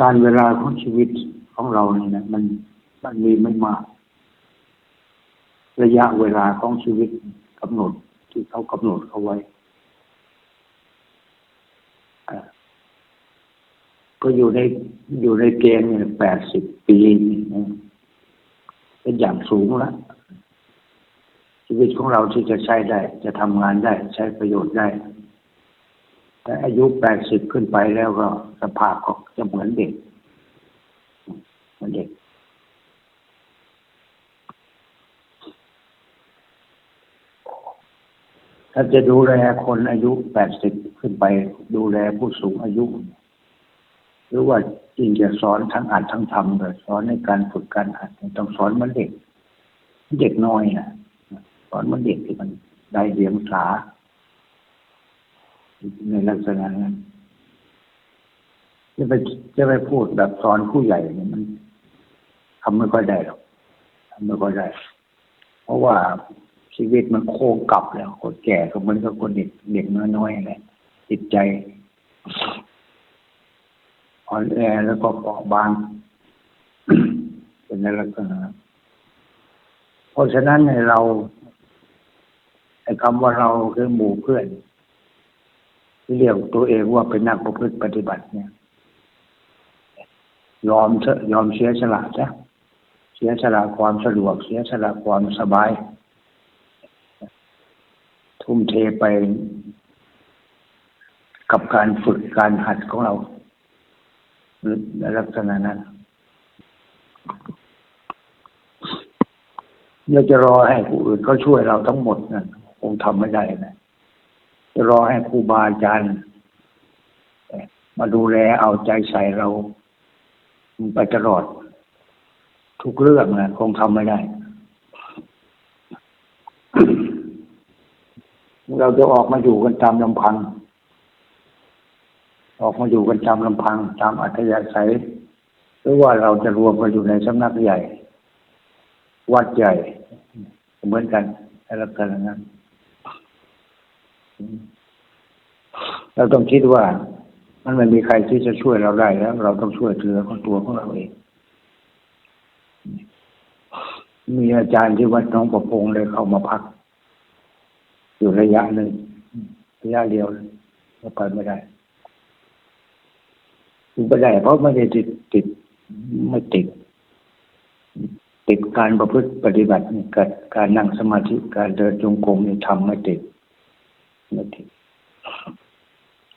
การเวลาของชีวิตของเราเนี่ยนะมันมันมีไม่มาก ระยะเวลาของชีวิตกำหนดที่เขากำหนดเขาไว้ก็อยู่ในอยู่ในเกณฑ์เนี่ยแปดสิบปีนี่เป็นอย่างสูงแล้วชีวิตของเราที่จะใช้ได้ จะทำงานได้ ใช้ประโยชน์ได้ แต่อายุแปดสิบขึ้นไปแล้วก็สภาพก็จะเหมือนเด็กเหมือนเด็ก ถ้าจะดูแลคนอายุแปดสิบขึ้นไป ดูแลผู้สูงอายุ หรือว่าจริงจะสอนทั้งอ่านทั้งทำเลยสอนในการฝึกการอ่านต้องสอนมันเด็ก เด็กน้อยนะสอนมันเด็กที่มันได้เรียงสา ในลักษณะนั้นจะไปจะไปพูดแบบสอนผู้ใหญ่เนี่ยมันทำไม่ค่อยได้หรอกทำไม่ค่อยได้ เพราะว่าชีวิตมันโค้งกลับแล้วคนแก่ก็เหมือนกับคนเด็กเด็กน้อยๆแหละจิตใจอ่อนแอแล้วก็เปราะบางเป็นในลักษณะเพราะฉะนั้นในเราไอ้คำว่าเราคือหมู่เพื่อน เรียกตัวเองว่าเป็นนักประพฤติปฏิบัติเนี่ย ยอมเถอะยอมเสียสละจ้ะเสียสละความสะดวก เสียสละความสบาย ทุ่มเทไปกับการฝึกการหัดของเราในลักษณะนั้นเราจะรอให้ผู้อื่นเขาช่วยเราทั้งหมดนะคงทำไม่ได้นะ จะรอให้ครูบาอาจารย์มาดูแลเอาใจใส่เราไปตลอด ทุกเรื่องนะคงทำไม่ได้ เราจะออกมาอยู่กันตามลำพัง ออกมาอยู่กันตามลำพัง ตามอัธยาศัยหรือว่าเราจะรวมกันอยู่ในสำนักใหญ่ วัดใหญ่ เหมือนกันในลักษณะนั้น เราต้องคิดว่า มันไม่มีใครที่จะช่วยเราได้แล้ว เราต้องช่วยเหลือของตัวของเราเอง มีอาจารย์ที่วัดน้องประพงเลยเข้ามาพัก อยู่ระยะหนึ่งระยะเดียวก็ไปไม่ได้ไม่ได้เพราะไม่ได้ติดติดไม่ติดติดการประพฤติปฏิบัติกับการนั่งสมาธิการเดินจงกรมนี่ทำไม่ติด ติด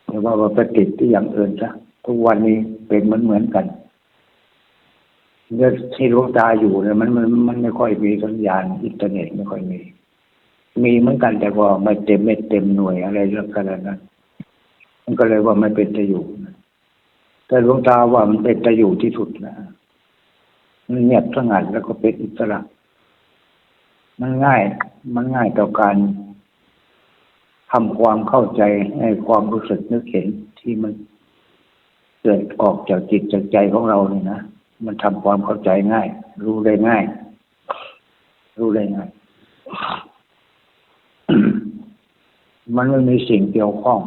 แต่ว่าว่าไปติดที่อย่างอื่นซะทุกวันนี้เป็นเหมือนเหมือนกันเนี่ยที่ลวงตาอยู่เนี่ยมันมันมันไม่ค่อยมีสัญญาณอินเทอร์เน็ตไม่ค่อยมี มีเหมือนกันแต่ว่าไม่เต็มไม่เต็มหน่วยอะไรเรื่องขนนั้นมันก็เลยว่าไม่เป็นจะอยู่แต่หลวงตาว่ามันเป็นจะอยู่ที่สุดนะมันเงียบสงัดแล้วก็เป็นอิสระ มันง่าย มันง่ายต่อการ ทำความเข้าใจให้ความรู้สึกนึกเห็นที่มันเกิดออกจากจิตจากใจของเราเนี่ยนะมันทำความเข้าใจง่าย รู้ได้ง่าย รู้ได้ง่าย มันไม่มีสิ่งเกี่ยวข้อง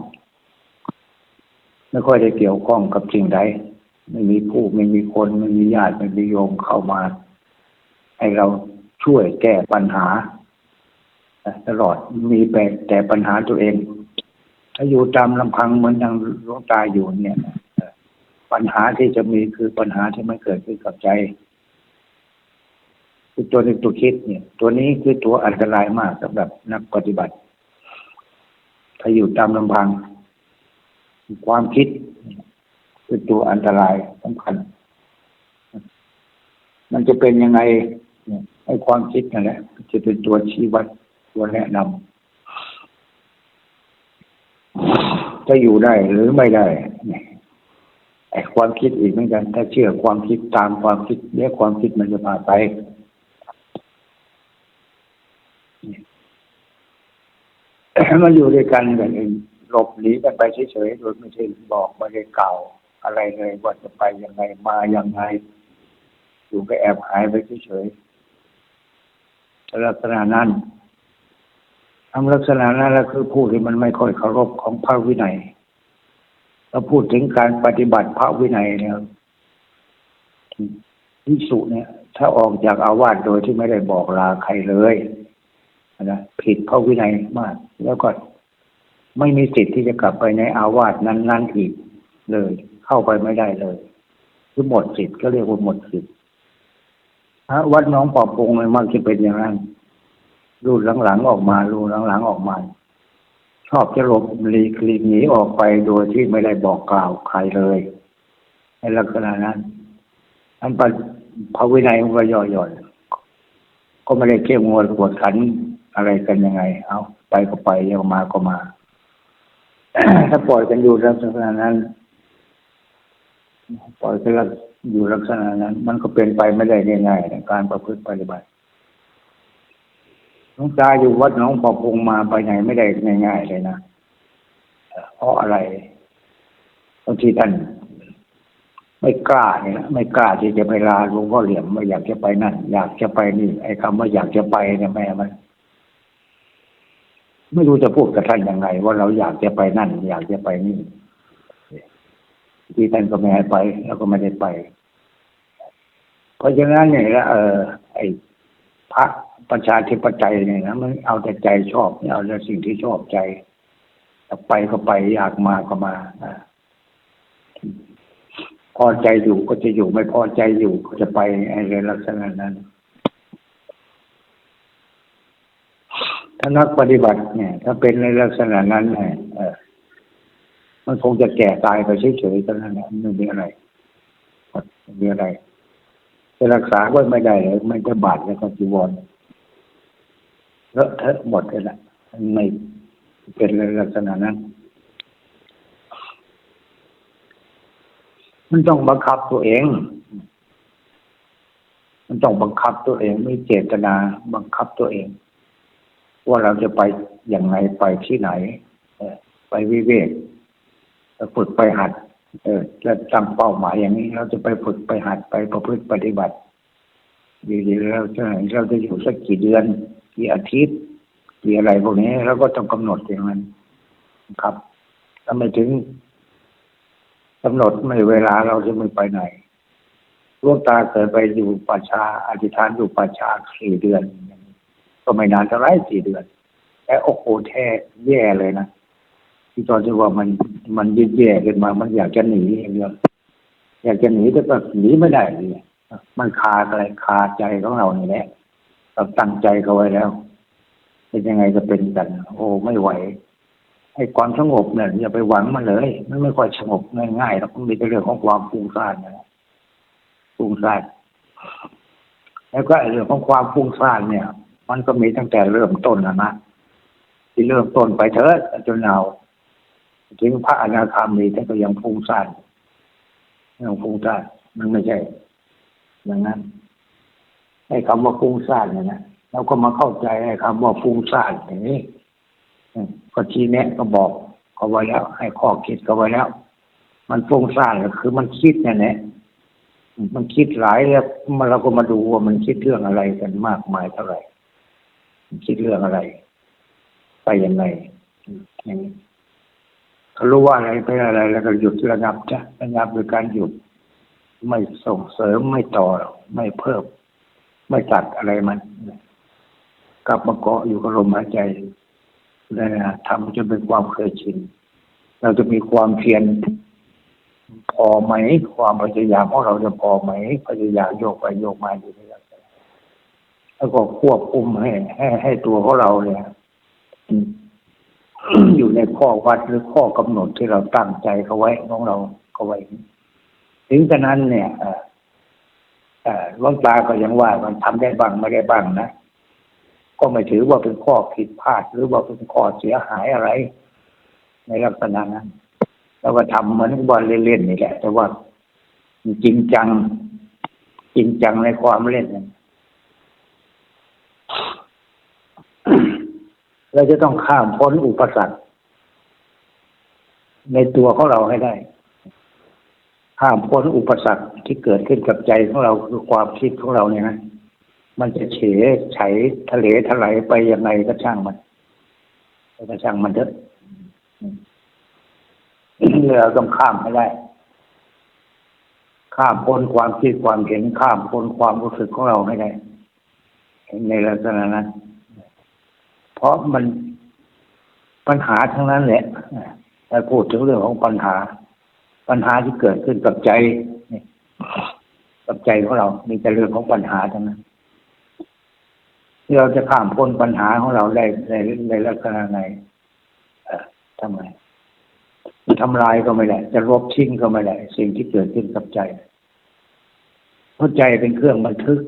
ไม่ค่อยได้เกี่ยวข้องกับสิ่งใดไม่มีผู้ไม่มีคนไม่มีญาติไม่มีโยมเข้ามา ให้เราช่วยแก้ปัญหา ตลอดมีแต่แต่ปัญหาตัวเอง ถ้าอยู่ตามลำพังเหมือนอย่างหลวงตาอยู่เนี่ยปัญหาที่จะมีคือปัญหาที่มันเกิดขึ้นกับใจคือตัวนี้ตัวคิดเนี่ย ตัวนี้คือตัวอันตรายมากสำหรับนักปฏิบัติ ถ้าอยู่ตามลำพัง ความคิด คือตัวอันตรายสำคัญ มันจะเป็นยังไงไอ้ความคิดนั่นแหละจะเป็นตัวชี้วัด ตัวแนะนำจะอยู่ได้หรือไม่ได้ไอ้ความคิดอีกเหมือนกัน ถ้าเชื่อความคิดตามความคิดเดี๋ยความคิดมันจะพาไปมันอยู่ด้วยกันกันเองหลบหนีกันไปเฉยๆโดยไม่ใช่บอกไม่ได้เก่าอะไรเลยว่าจะไปยังไงมายังไงอยู่ก็แอบหายไปเฉยๆลักษณะนั้น ทำลักษณะนั้นแล้วคือผู้ที่มันไม่ค่อยเคารพของพระวินัยเราพูดถึงการปฏิบัติพระวินัยเนี่ยพิสุเนี่ย ถ้าออกจากอาวาสโดยที่ไม่ได้บอกลาใครเลยนะผิดพระวินัยมาก แล้วก็ไม่มีสิทธิ์ที่จะกลับไปในอาวาสนั้น ๆ อีกเลย เข้าไปไม่ได้เลย คือหมดสิทธิ์ก็เรียกว่าหมดสิทธิ์วัดน้องปอบปงเลยมักจะเป็นอย่างนั้น รูดหลังๆออกมารูดหลังๆออกมา ชอบจะหลบหลีกหลีกหนีออกไปโดยที่ไม่ได้บอกกล่าวใครเลยในลักษณะนั้นอันปพระวินัยมันก็ย่อหย่อนก็ไม่ได้เข้มงวดกวดขันอะไรกันยังไง เอาไปก็ไปยังมาก็มาถ้าปล่อยกันอยู่ลักษณะนั้น ปล่อยกันอยู่ลักษณะนั้น มันก็เป็นไปไม่ได้ง่ายๆในการประพฤติปฏิบัติ หลวงตาอยู่วัดหนองปอพงมาไปไหนไม่ได้ง่ายๆเลยนะเพราะอะไรบางทีท่านไม่กล้าเนี่ยนะไม่กล้าที่จะไปลาหลวงพ่อเหลี่ยมไม่อยากจะไปนั่นอยากจะไปนี่ ไอ้คำว่าอยากจะไปเนี่ยแม่มันไม่รู้จะพูดกับท่านยังไง ว่าเราอยากจะไปนั่น อยากจะไปนี่ที่ท่านก็ไม่ให้ไป แล้วก็ไม่ได้ไป เพราะฉะนั้นเนี่ยเออไอ้พระ ประชาธิปไตยเนี่ยนะมันเอาแต่ใจชอบเอาแต่สิ่งที่ชอบใจไปก็ไปอยากมาก็มาพอใจอยู่ก็จะอยู่ไม่พอใจอยู่ก็จะไปในลักษณะนั้น ถ้านักปฏิบัติเนี่ย ถ้าเป็นในลักษณะนั้นเนี่ยมันคงจะแก่ตายไปเฉยๆก็นั่นแหละไม่มีอะไรไม่มีอะไรจะรักษาไว้ไม่ได้เลยไม่จะบาดแล้วก็จีวร เลอะเทอะหมดเลยละไม่เป็นลักษณะนั้น มันต้องบังคับตัวเอง มันต้องบังคับตัวเองไม่เจตนาบังคับตัวเอง ว่าเราจะไปอย่างไรไปที่ไหนไปวิเวกฝึกไปหัด เออจะตั้งเป้าหมายอย่างนี้ เราจะไปฝึกไปหัดไปประพฤติปฏิบัติดีๆเราจะเราจะอยู่สักกี่เดือน กี่อาทิตย์กี่อะไรพวกนี้เราก็ต้องกำหนดอย่างนั้นครับถ้าไม่ถึงกำหนดไม่เวลาเราจะไม่ไปไหนร่วงตาเกิดไปอยู่ป่าชาอธิษฐานอยู่ป่าชาสี่เดือน ก็ไม่นานเท่าไรสี่เดือนแต่โอ้โหแท้แย่เลยนะที่ตอนที่ว่ามันมันยิ่แย่ขึ้นมา มันอยากจะหนีอย่างเดียวอยากจะหนีแต่ก็หนีไม่ได้เลยมันคาอะไรคาใจของเรานี่แหละ เราตั้งใจเขาไว้แล้ว เป็นยังไงก็เป็นกัน โอ้ไม่ไหวให้ความสงบเนี่ยอย่าไปหวังมันเลยมันไม่ค่อยสงบง่ายๆหรอกมันมีแต่เรื่องของความฟุ้งซ่านนะฟุ้งซ่านแล้วก็เรื่องของความฟุ้งซ่านเนี่ย มันก็มีตั้งแต่เริ่มต้นนะนะที่เริ่มต้นไปเถอะจนเอาถึงพระอนาคามีท่านก็ยังฟุ้งซ่านยังฟุ้งซ่านมันไม่ใช่อย่างนั้น ไอ้คำว่าฟุ้งซ่านเนี่ยนะเราก็มาเข้าใจไอ้คำว่าฟุ้งซ่านอย่างนี้ก็ชี้แนะก็บอกเขาไว้แล้ว ให้ข้อคิดเขาไว้แล้ว มันฟุ้งซ่านก็คือมันคิดเนี่ยนะมันคิดหลายแล้วมันเราก็มาดูว่ามันคิดเรื่องอะไรกันมากมายเท่าไหร่คิดเรื่องอะไร ไปยังไงอย่างนี้เขารู้ว่าอะไรไปอะไร แล้วก็หยุดระงับจ้ะระงับโดยการหยุด ไม่ส่งเสริมไม่ต่อไม่เพิ่ม ไม่ตัดอะไรมัน กลับมาเกาะอยู่กับลมหายใจนะทำจนเป็นความเคยชิน เราจะมีความเพียรพอไหม ความพยายามของเราจะพอไหม พยายามโยกไปโยกมาอยู่นี่แล้วก็ควบคุมให้ให้ให้ตัวของเราเนี่ยอยู่ในข้อวัดหรือข้อกำหนดที่เราตั้งใจเขาไว้ของเราเขาไว้ ถึงฉะนั้นเนี่ย ลวงตาก็ยังว่ามันทำได้บ้างไม่ได้บ้างนะ ก็ไม่ถือว่าเป็นข้อผิดพลาด หรือว่าเป็นข้อเสียหายอะไร ในลักษณะนั้น แล้วก็ทำเหมือนบอลเล่นๆนี่แหละ แต่ว่าจริงจัง จริงจังในความเล่นนั้นเราจะต้องข้ามพ้นอุปสรรคในตัวของเราให้ได้ ข้ามพ้นอุปสรรคที่เกิดขึ้นกับใจของเราคือความคิดของเราเนี่ยนะมันจะเฉยไฉทะเลทลายไปยังไงก็ช่างมันก็ช่างมันเถอะเราต้องข้ามให้ได้ ข้ามพ้นความคิดความเห็นข้ามพ้นความรู้สึกของเราให้ได้ในลักษณะนั้นเพราะมันปัญหาทั้งนั้นแหละถ้าพูดถึงเรื่องของปัญหา ปัญหาที่เกิดขึ้นกับใจกับใจของเรา มีแต่เรื่องของปัญหาทั้งนั้นที่เราจะข้ามพ้นปัญหาของเราได้ในในลักษณะไหนทำไมทำลายก็ไม่ได้จะลบทิ้งก็ไม่ได้สิ่งที่เกิดขึ้นกับใจเพราะใจเป็นเครื่องบันทึก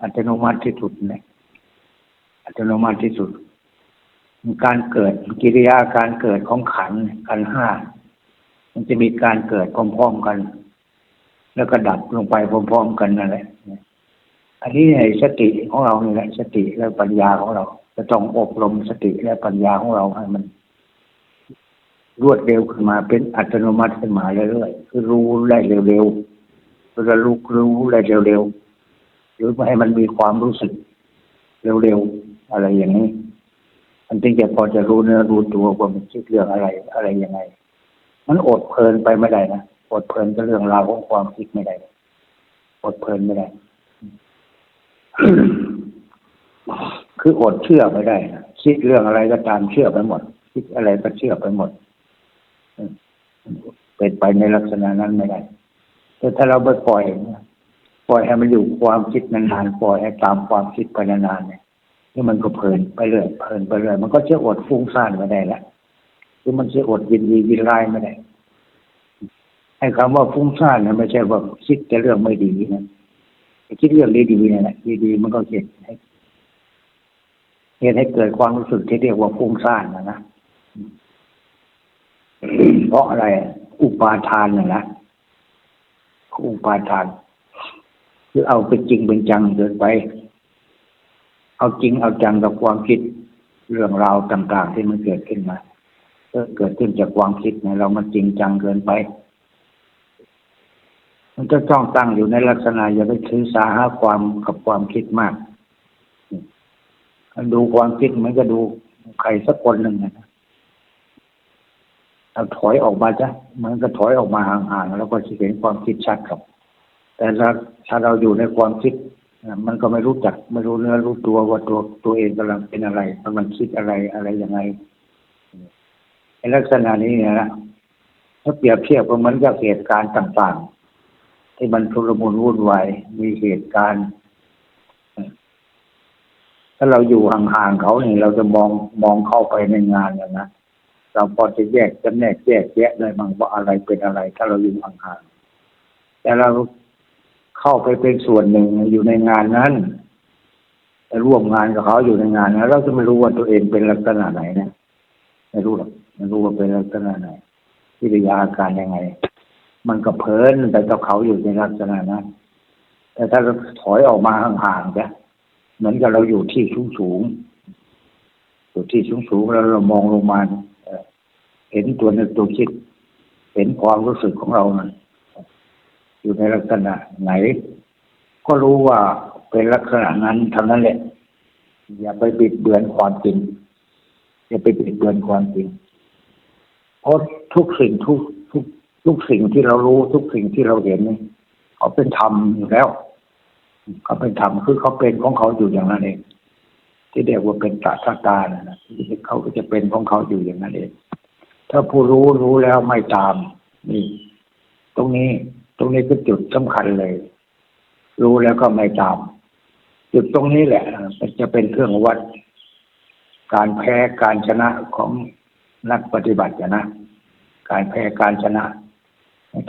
อัตโนมัติที่สุดเนี่ยอัตโนมัติที่สุด การเกิดกิริยาการเกิดของขันขันห้า มันจะมีการเกิดพร้อมๆกัน แล้วก็ดับลงไปพร้อมๆกันนั่นแหละอันนี้ในสติของเราเนี่แหละสติและปัญญาของเรา จะต้องอบรมสติและปัญญาของเราให้มัน รวดเร็วขึ้นมาเป็นอัตโนมัติขึ้นมาเรื่อยๆคือรู้ได้เร็วๆระลุกรู้ได้เร็วๆหรือให้มันมีความรู้สึกเร็วๆอะไรอย่างนี้มันจึงจะพอจะรู้เนื้อรู้ตัวว่ามันคิดเรื่องอะไรอะไรยังไง มันอดเพลินไปไม่ได้นะอดเพลินกับเรื่องราวของความคิดไม่ได้อดเพลินไม่ได้ คืออดเชื่อไม่ได้นะคิดเรื่องอะไรก็ตามเชื่อไปหมด คิดอะไรก็เชื่อไปหมดเป็นไปในลักษณะนั้นไม่ได้แต่ถ้าเราไปปล่อยปล่อยให้มันอยู่ความคิดนานๆปล่อยให้ตามความคิดไปนานๆเนี่ยนี่มันก็เพลินไปเรื่อยเพลินไปเรื่อยมันก็จะอดฟุ้งซ่านไม่ได้ละ คือมันจะอดยินดียินร้ายไม่ได้ไอ้คำว่าฟุ้งซ่านเนี่ยไม่ใช่ว่าคิดแต่เรื่องไม่ดีนะคิดเรื่องดีๆเนี่ยแหละดีๆมันก็เกิดให้เหตุให้เกิดความรู้สึกที่เรียกว่าฟุ้งซ่านนะนะเพราะอะไร อุปาทานน่ะนะอุปาทาน คือเอาเป็นจริงเป็นจังเกินไป เอาจริงเอาจังกับความคิดเรื่องราวต่าง ๆ ที่มันเกิดขึ้นมา เกิดขึ้นจากความคิดเนี่ยเรามันจริงจังเกินไป มันจะต้องตั้งอยู่ในลักษณะอย่าไปถือสาหาความกับความคิดมาก ดูความคิดมันก็ดูใครสักคนหนึ่งนะเราถอยออกมาจ้ะมันก็ถอยออกมาห่างๆแล้วก็จะเห็นความคิดชัดครับ แต่ถ้าถ้าเราอยู่ในความคิดมันก็ไม่รู้จัก ไม่รู้เนื้อรู้ตัวว่าตัวตัวเองกำลังเป็นอะไรกำลังคิดอะไรอะไรยังไง ลักษณะนี้เนี่ยนะถ้าเปรียบเทียบก็เหมือนกับเหตุการณ์ต่างๆ ที่มันทุรมุนวุ่นวายมีเหตุการณ์ ถ้าเราอยู่ห่างๆเขาเนี่ยเราจะมองมองเข้าไปในงานนะเราพอจะแยกจำแนกแยกแยะได้บ้างว่าอะไรเป็นอะไร ถ้าเราอยู่ห่างๆแต่เราเข้าไปเป็นส่วนหนึ่งอยู่ในงานนั้นร่วมงานกับเขาอยู่ในงานนั้นเราจะไม่รู้ว่าตัวเองเป็นลักษณะไหนนะไม่รู้หรอก ไม่รู้ว่าเป็นลักษณะไหนวิทยาอาการยังไง มันก็เพลินไปกับเขาอยู่ในลักษณะนั้นแต่ถ้าเราถอยออกมาห่างๆจ้ะเหมือนกับเราอยู่ที่สูงๆอยู่ที่สูงๆแล้วเรามองลงมาเห็นตัวนึกตัวคิด เห็นความรู้สึกของเรานะอยู่ในลักษณะไหน ก็รู้ว่าเป็นลักษณะนั้นเท่านั้นแหละ อย่าไปบิดเบือนความจริงอย่าไปบิดเบือนความจริง เพราะทุกสิ่งทุกทุกทุกสิ่งที่เรารู้ทุกสิ่งที่เราเห็นนี่เขาเป็นธรรมอยู่แล้วเขาเป็นธรรมคือเขาเป็นของเขาอยู่อย่างนั้นเอง ที่เรียกว่าเป็นตาตาตานะเขาก็จะเป็นของเขาอยู่อย่างนั้นเอง ถ้าผู้รู้รู้แล้วไม่ตามนี่ ตรงนี้ตรงนี้คือจุดสำคัญเลย รู้แล้วก็ไม่ตาม จุดตรงนี้แหละจะเป็นเครื่องวัด การแพ้การชนะของ นักปฏิบัตินะ การแพ้การชนะ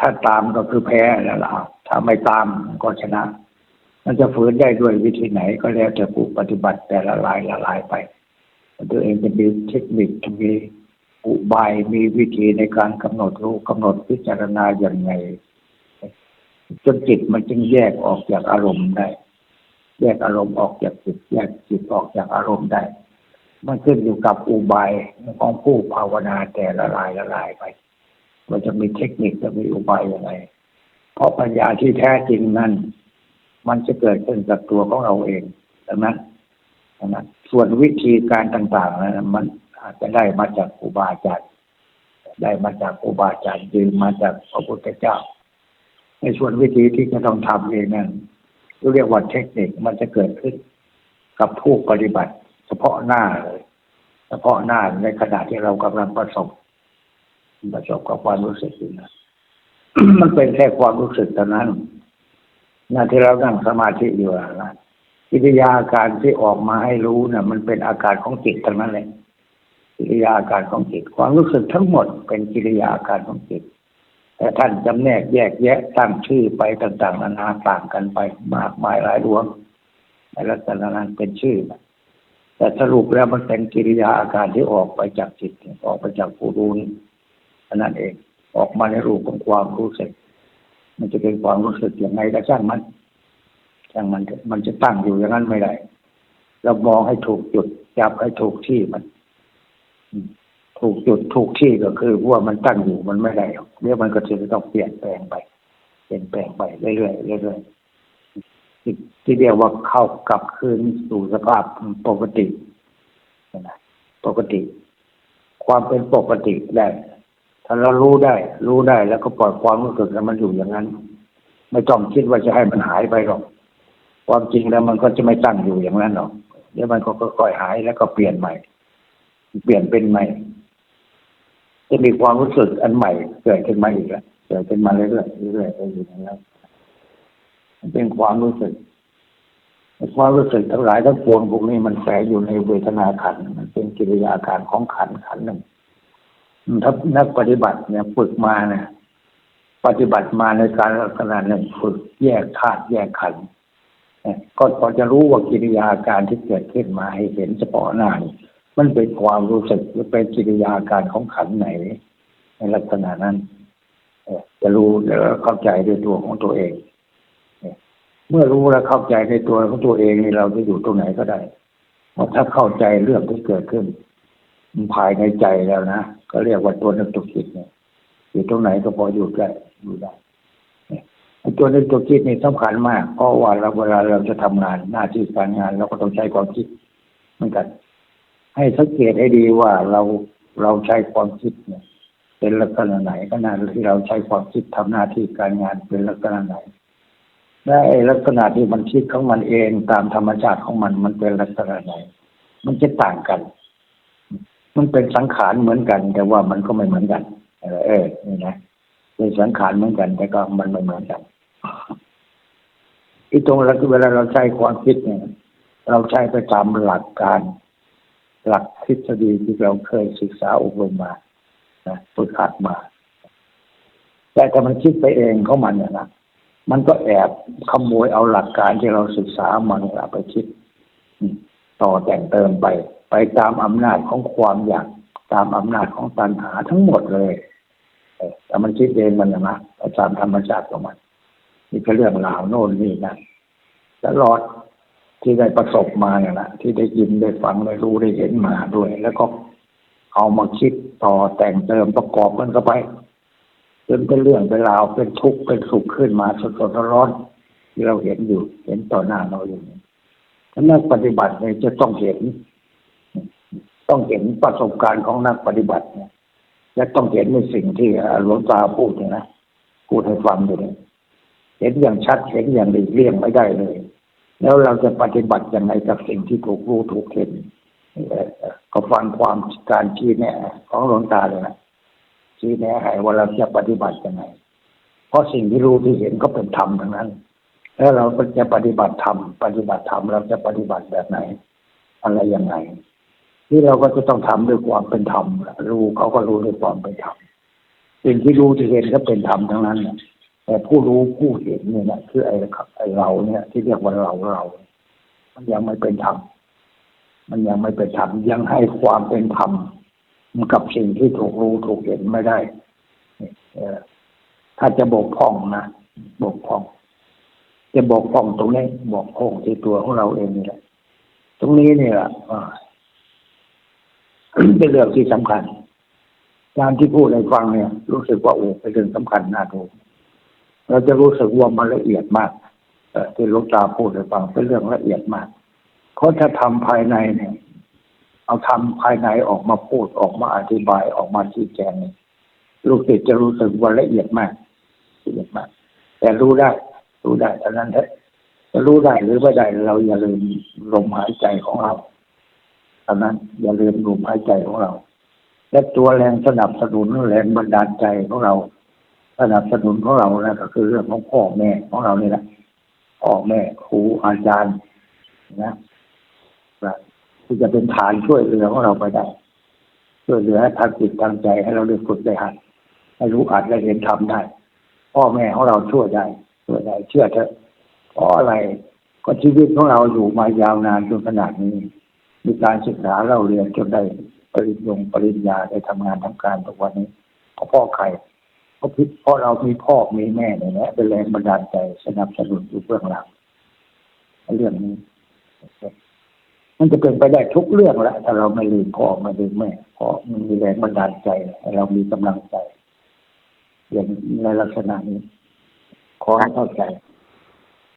ถ้าตามก็คือแพ้แล้วล่ะถ้าไม่ตามก็ชนะ มันจะฝืนได้ด้วยวิธีไหนก็แล้วแต่ผู้ปฏิบัติแต่ละลายละลายไป ตัวเองจะมีเทคนิคมีอุบายมีวิธีในการกำหนดรู้กำหนดพิจารณาอย่างไงจนจิตมันจึงแยกออกจากอารมณ์ได้ แยกอารมณ์ออกจากจิต แยกจิตออกจากอารมณ์ได้ มันขึ้นอยู่กับอุบายของผู้ภาวนาแต่ละลายละลายไป มันจะมีเทคนิคจะมีอุบายยังไง เพราะปัญญาที่แท้จริงนั้น มันจะเกิดขึ้นกับตัวของเราเองดังนั้นดังนั้น ส่วนวิธีการต่างๆนะมันอาจจะได้มาจากครูบาอาจารย์ได้มาจากครูบาอาจารย์ยืมมาจากพระพุทธเจ้า ในส่วนวิธีที่จะต้องทำเองนั้นเรียกว่าเทคนิคมันจะเกิดขึ้นกับผู้ปฏิบัติ เฉพาะหน้าเลย เฉพาะหน้าในขณะที่เรากำลังประสบประสบกับความรู้สึกอยู่นะมันเป็นแค่ความรู้สึกเท่านั้นนาที่เรานั่งสมาธิอยู่นะกิริยาอาการที่ออกมาให้รู้นะ่ะ มันเป็นอาการของจิตทั้งนั้นเลยกิริยาอาการของจิต ความรู้สึกทั้งหมดเป็นกิริยาอาการของจิต แต่ท่านจำแนกแยกแยะตั้งชื่อไปต่างๆนานาต่างกันไปมากมายหลายดวงในลักษณะนั้นเป็นชื่อ แต่สรุปแล้วมันเป็นกิริยาอาการที่ออกไปจากจิตออกไปจากผู้รู้นนั่นเอง ออกมาในรูปของความรู้สึก มันจะเป็นความรู้สึกอย่างไรก็ช่างมันช่างมันมันจะตั้งอยู่อย่างนั้นไม่ได้เรามองให้ถูกจุดจับให้ถูกที่มันถูกจุดถูกที่ก็คือว่ามันตั้งอยู่มันไม่ได้เดี๋ยวมันก็จะต้องเปลี่ยนแปลงไป เปลี่ยนแปลงไปเรื่อยๆเรื่อยๆ ที่เรียกว่าเข้ากลับคืนสู่สภาพปกตินะปกติ ความเป็นปกติได้ถ้าเรารู้ได้ รู้ได้แล้วก็ปล่อยความรู้สึกแล้วมันอยู่อย่างนั้น ไม่ต้องคิดว่าจะให้มันหายไปหรอก ความจริงแล้วมันก็จะไม่ตั้งอยู่อย่างนั้นหรอกเดี๋ยวมันก็ค่อยๆหายแล้วก็เปลี่ยนใหม่ เปลี่ยนเป็นใหม่ จะมีความรู้สึกอันใหม่ เกิดขึ้นมาอีกแล้วเกิดขึ้นมาเรื่อยๆเรื่อยๆไปอยู่อย่างนั้น เป็นความรู้สึกความรู้สึกทั้งหลายทั้งปวงพวกนี้มันแฝงอยู่ในเวทนาขันมันเป็นกิริยาการของขันขันหนึ่งถ้านักปฏิบัติเนี่ยฝึกมาเนี่ยปฏิบัติมาในการลักษณะหนึ่งฝึกแยกธาตุแยกขันก็พอจะรู้ว่ากิริยาการที่เกิดขึ้นมาให้เห็นเฉพาะหน้านี่มันเป็นความรู้สึกหรือเป็นกิริยาการของขันไหน ในลักษณะนั้นจะรู้แล้วเข้าใจด้วยตัวของตัวเอง เมื่อรู้แล้วเข้าใจในตัวของตัวเองเราจะอยู่ตรงไหนก็ได้เพราะถ้าเข้าใจเรื่องที่เกิดขึ้นภายในใจแล้วนะก็เรียกว่าตัวนึกตัวคิดเนี่ยอยู่ตรงไหนก็พออยู่ได้อยู่ได้ตัวนึกตัวคิดนี่สำคัญมาก เพราะว่าเราเวลาเราจะทำงานหน้าที่การงานเราก็ต้องใช้ความคิดเหมือนกัน ให้สังเกตให้ดีว่าเราเราใช้ความคิดเนี่ย เป็นลักษณะไหนขณะที่เราใช้ความคิดทำหน้าที่การงานเป็นลักษณะไหน และไอ้ลักษณะที่มันคิดของมันเองตามธรรมชาติของมันมันเป็นลักษณะไหนมันจะต่างกัน มันเป็นสังขารเหมือนกัน แต่ว่ามันก็ไม่เหมือนกัน เออเออนี่นะเป็นสังขารเหมือนกัน แต่ก็มันไม่เหมือนกันที่ตรงแล้วคือเวลาเราใช้ความคิดเนี่ย เราใช้ไปตามหลักการ หลักทฤษฎีที่เราเคยศึกษาอบรมมานะฝึกหัดมา แต่ถ้ามันคิดไปเองเขามันเนี่ยนะ มันก็แอบขโมยเอาหลักการที่เราศึกษามันไปคิดต่อแต่งเติมไป ไปตามอำนาจของความอยากตามอำนาจของตัณหาทั้งหมดเลยแต่มันคิดเองมันนะตามธรรมชาติของมันนี่ก็เรื่องราวโน่นนี่นะตลอดที่ได้ประสบมาเนี่ยนะที่ได้ยินได้ฟังได้รู้ได้เห็นมาด้วย แล้วก็เอามาคิดต่อแต่งเติมประกอบกันเข้าไป จนเป็นเรื่องเป็นราวเป็นทุกข์เป็นสุขขึ้นมาสดๆร้อนที่เราเห็นอยู่ เห็นต่อหน้าเราอยู่ถ้านักปฏิบัติเนี่ยจะต้องเห็น ต้องเห็นประสบการณ์ของนักปฏิบัติเนี่ยและต้องเห็นในสิ่งที่หลวงตาพูดเนี่ยนะพูดให้ฟังดูเนี่ยเห็นอย่างชัดเห็นอย่างหลีกเลี่ยงไม่ได้เลย แล้วเราจะปฏิบัติยังไงกับสิ่งที่ถูกรู้ถูกเห็นก็ฟังความการชี้แนะของหลวงตาเลยนะ ชี้แนะให้ว่าเราจะปฏิบัติยังไง เพราะสิ่งที่รู้ที่เห็นก็เป็นธรรมทั้งนั้น แล้วเราก็จะปฏิบัติธรรมปฏิบัติธรรมเราจะปฏิบัติแบบไหน อะไรยังไงที่เราก็จะต้องทำด้วยความเป็นธรรมรู้เขาก็รู้ด้วยความเป็นธรรมสิ่งที่รู้ที่เห็นก็เป็นธรรมทั้งนั้นแต่ผู้รู้ผู้เห็นเนี่ยนะคือไอ้ไอ้เราเนี่ย ที่เรียกว่าเราเรา มันยังไม่เป็นธรรมมันยังไม่เป็นธรรมยังให้ความเป็นธรรม กับสิ่งที่ถูกรู้ถูกเห็นไม่ได้ถ้าจะบกพร่องนะบกพร่อง จะบกพร่องตรงนี้บกพร่องที่ตัวของเราเองนี่แหละ ตรงนี้เนี่ยเป็นเรื่องที่สำคัญ การที่พูดในฟังเนี่ย รู้สึกว่าโอ้เป็นเรื่องสำคัญน่าดูเราจะรู้สึกว่ามันละเอียดมากที่ลูกตาพูดในฟังเป็นเรื่องละเอียดมากเพราะถ้าทำภายในเนี่ย เอาทำภายในออกมาพูดออกมาอธิบายออกมาชี้แจงลูกศิษย์จะรู้สึกว่าละเอียดมากละเอียดมาก แต่รู้ได้ รู้ได้เท่านั้นเถอะจะรู้ได้หรือไม่ได้เราอย่าลืมลมหายใจของเราเท่านั้นอย่าลืมลมหายใจของเรา และตัวแรงสนับสนุนแรงบันดาลใจของเรา สนับสนุนของเรานะก็คือเรื่องของพ่อแม่ของเรานี่แหละพ่อแม่ครูอาจารย์นะ ที่จะเป็นฐานช่วยเหลือของเราไปได้ช่วยเหลือให้ทางจิตทางใจให้เราได้ฝึกได้หัดให้รู้อ่านและเห็นทำได้ พ่อแม่ของเราช่วยได้ช่วยได้เชื่อเถอะเพราะอะไรก็ชีวิตของเราอยู่มายาวนานจนขนาดนี้ มีการศึกษาเราเรียนจนได้ปริญญงปริญญาได้ทำงานทำการทุกวันนี้เพราะพ่อใครเพราะพิเพราะเรามีพ่อมีแม่เนี่ยนะเป็นแรงบันดาลใจสนับสนุนอยู่เบื้องหลังเรื่องนี้ มันจะเป็นไปได้ทุกเรื่องแหละถ้าเราไม่ลืมพ่อไม่ลืมแม่เพราะมันมีแรงบันดาลใจเรามีกำลังใจอย่างในลักษณะนี้ขอให้เข้าใจ